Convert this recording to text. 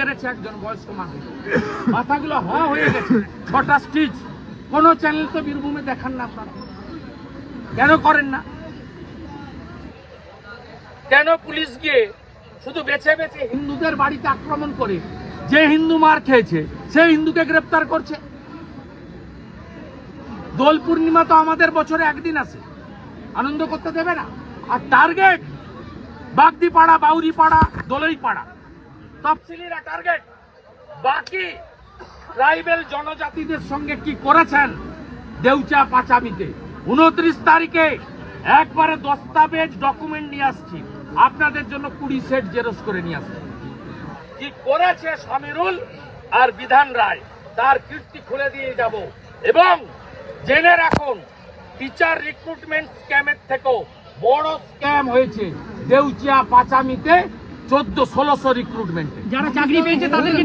মেরেছে একজন বয়স্ক মানুষ। মাথাগুলো হ হয়ে গেছে, ছটা স্টিচ কোন চ্যানেল তো বীরভূমে দেখান না আপনারা। কেন করেন না? কেন পুলিশ গিয়ে শুধু বেছে বেছে হিন্দুদের বাড়িতে আক্রমণ করে? যে হিন্দু মার খেয়েছে সেই হিন্দুকে গ্রেপ্তার করছে। দোল পূর্ণিমা তো আমাদের বছরে একদিন আছে। আনন্দ করতে দেবে না। আর টার্গেট বাগদি পাড়া বাউরি পাড়া দোলই পাড়া তফসিলিরা টার্গেট বাকি ট্রাইবেল জনজাতিদের সঙ্গে কি করেছেন? দেউচা পাচামিতে। উনত্রিশ তারিখে একবারে দস্তাবেজ ডকুমেন্ট নিয়ে আসছি। আপনাদের জন্য কুড়ি সেট জেরক্স করে নিয়ে আসছি। কি করেছে সমীরুল আর বিধান রায়? তার কীর্তি খুলে দিয়ে যাব। এবং জেনে রাখুন টিচার রিক্রুটমেন্ট স্ক্যামের থেকেও বড় স্ক্যাম হয়েছে। দেউচিয়া পাচামিতে চোদ্দ ষোলোশো রিক্রুটমেন্টে যারা চাকরি পেয়েছে তাদেরকে